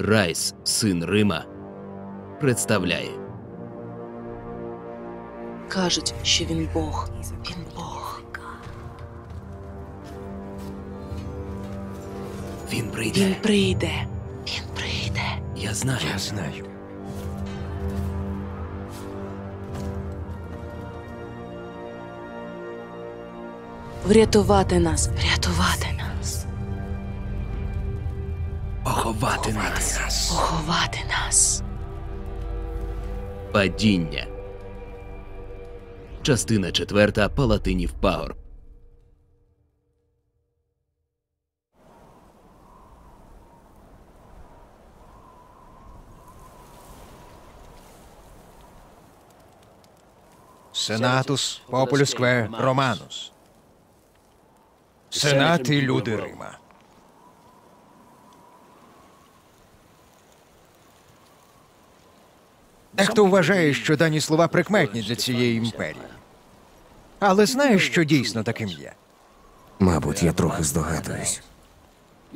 Райс, син Рима, представляє Кажуть, що він Бог. Він Бог. Він прийде. Він прийде. Він прийде. Я знаю. Я знаю. Врятувати нас. Врятувати нас. Поховати нас. Поховати нас. Падіння. Частина четверта Палатинів пагорб. Сенатус популюскве Романус. Сенат і люди Рима. Дехто вважає, що дані слова прикметні для цієї імперії. Але знаєш, що дійсно таким є? Мабуть, я трохи здогадуюсь.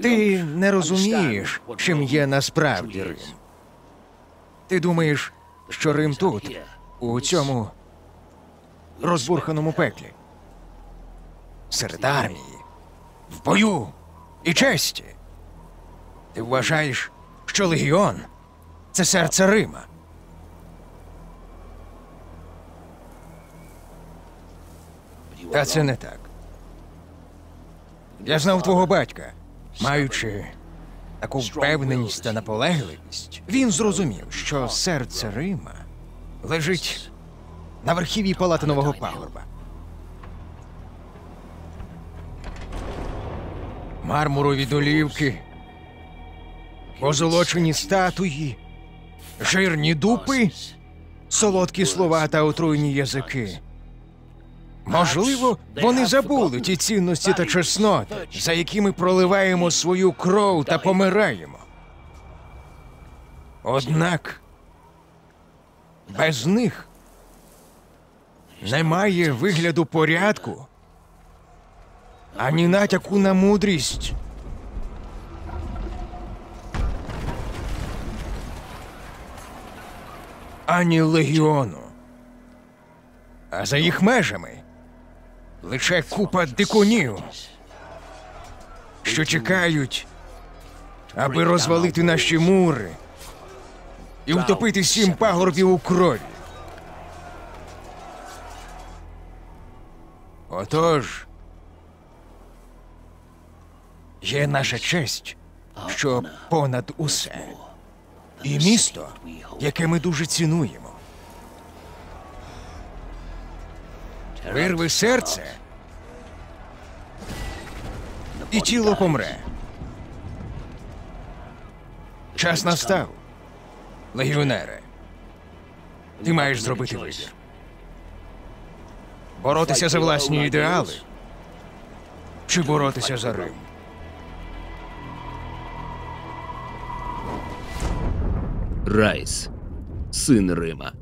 Ти не розумієш, чим є насправді Рим. Ти думаєш, що Рим тут, у цьому розбурханому пеклі. Серед армії, в бою і честі. Ти вважаєш, що легіон це серце Рима. Та це не так. Я знав твого батька. Маючи таку впевненість та наполегливість, він зрозумів, що серце Рима лежить на верхів'ї палатинового пагорба. Мармурові долівки, позолочені статуї, жирні дупи, солодкі слова та отруйні язики. Можливо, вони забули ті цінності та чесноти, за якими проливаємо свою кров та помираємо. Однак без них немає вигляду порядку, ані натяку на мудрість. Ані легіону. А за їх межами лише купа дикунів, що чекають, аби розвалити наші мури і втопити сім пагорбів у крові. Отож, є наша честь, що понад усе, і місто, яке ми дуже цінуємо. Вирви серце, і тіло помре. Час настав, легіонере. Ти маєш зробити вибір. Боротися за власні ідеали чи боротися за Рим? Райс, син Рима.